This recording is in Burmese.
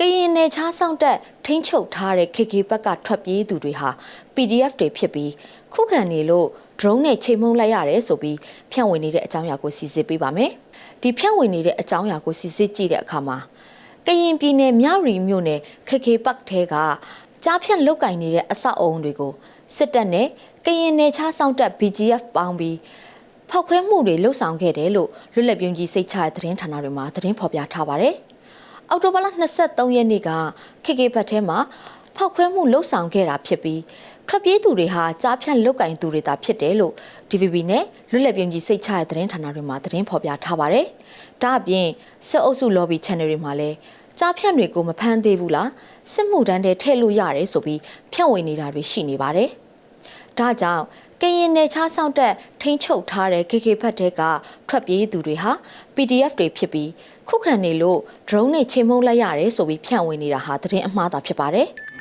ကရင်နယ်ခြားဆောင်တက်ထိန်းချုပ်ထားတဲ့ KK ဘက်ကထွက်ပြေးသူတွေဟာ PDF တွေဖြစ်ပြီးခုခံနေလို့ drone နဲ့ချိန်မုံလိုက်ရတယ်ဆိုပြီးဖြန့်ဝေနေတဲ့အကြောင်းအရာကိုစီစစ်ပေးပါမယ်။ဒီဖြန့်ဝေနေတဲ့အကြောင်းအရာကိုစီစစ်ကြည့်တဲ့အခါမှာကရင်ပြည်နယ်မြရီမြို့နယ် KK ဘက်ထဲကကြားဖြန့်လုတ်ကင်နေတဲ့အဆောက်အုံတွေကိုစစ်တပ်နဲ့ကရင်နယ်ခြားဆောင်တက် BGF ပေါင်းပြီးဖောက်ခွဲမှုတွေလှုပ်ဆောင်ခဲ့တယ်လို့လွတ်လပ်ပြုံးကြီးစိတ်ချတဲ့သတင်းဌာနတွေမှာသတင်းဖော်ပြထားပါတယ်။ အောက်တိုဘာလ23ရက်နေ့ကခေကေဘတ်ထဲမှာဖောက်ခွဲမှုလှုပ်ဆောင်ခဲ့တာဖြစ်ပြီးထွက်ပြေးသူတွေဟာကြားဖြန့်လုတ်ကင်သူတွေသာဖြစ်တယ်လို့ DVB နဲ့လွတ်လပ်ပြုံးကြီးစိတ်ချတဲ့သတင်းဌာနတွေမှာသတင်းဖော်ပြထားပါတယ်။ဒါအပြင်စစ်အုပ်စု lobby channel တွေမှာလည်းကြားဖြန့်တွေကိုမဖမ်းသေးဘူးလားစစ်မှုတန်းတဲ့ထည့်လို့ရတယ်ဆိုပြီးဖြန့်ဝေနေတာတွေရှိနေပါတယ်။ဒါကြောင့် ကရင်နယ်ခြားဆောင်တက်ထိန်းချုပ်ထားတဲ့ KK ဘက်တဲကထွက်ပြေးသူတွေဟာ PDF တွေဖြစ်ပြီးခုခံနေလို့ drone နဲ့ချိန်မုံလိုက်ရတယ်ဆိုပြီးဖြန့်ဝေနေတာဟာသတင်းအမှားသာဖြစ်ပါတယ်။